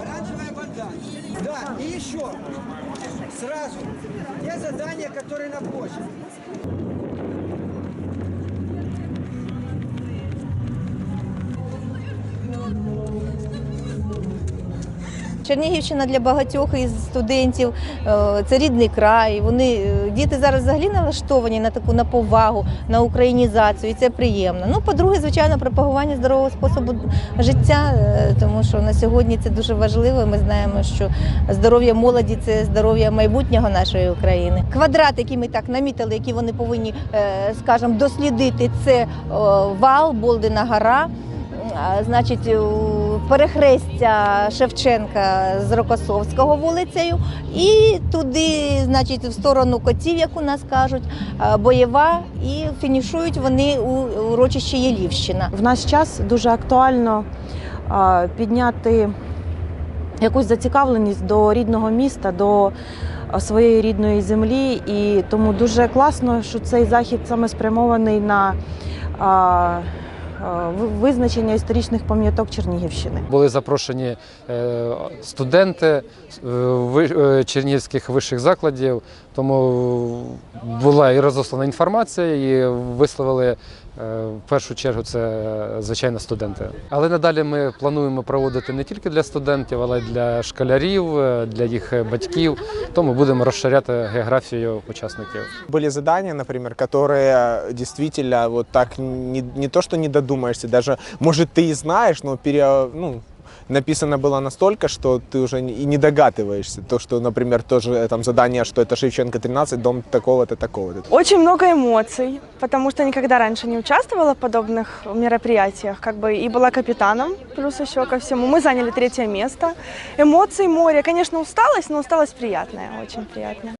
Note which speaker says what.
Speaker 1: Оранжевая банда. Да, и еще. Сразу. Те задания, которые на площади.
Speaker 2: Чернігівщина для багатьох із студентів е, це рідний край. Вони е, діти зараз взагалі налаштовані на таку на повагу, на українізацію, і це приємно. Ну, по-друге, звичайно, пропагування здорового способу життя, е, тому що на сьогодні це дуже важливо. Ми знаємо, що здоров'я молоді це здоров'я майбутнього нашої України. Квадрат, який ми так намітили, який вони повинні, скажімо, дослідити, це вал, Болдина гора. Значить, перехрестя Шевченка з Рокосовського вулицею, і туди, значить, в сторону котів, як у нас кажуть, а, бойова, і фінішують вони у урочищі Єлівщина.
Speaker 3: В наш час дуже актуально підняти якусь зацікавленість до рідного міста, до своєї рідної землі. І тому дуже класно, що цей захід саме спрямований на визначення історичних пам'яток Чернігівщини.
Speaker 4: Були запрошені е, студенти е, е, чернігівських вищих закладів, тому була і розослана інформація, і висловили е, в першу чергу це е, звичайно студенти. Але надалі ми плануємо проводити не тільки для студентів, але й для школярів, е, для їх батьків. Тому будемо розширяти географію учасників.
Speaker 5: Были задания, например, которые действительно вот так не, не то, что не додумаешься, даже, может, ты и знаешь, но пере, ну, написано было настолько, что ты уже и не догадываешься. То, что, например, тоже э, там задание, что это Шевченко 13, дом такого-то, такого-то.
Speaker 6: Очень много эмоций, потому что никогда раньше не участвовала в подобных мероприятиях, как бы и была капитаном, плюс еще ко всему. Мы заняли третье место. Эмоций море, конечно, усталость, но усталость приятная, очень приятная.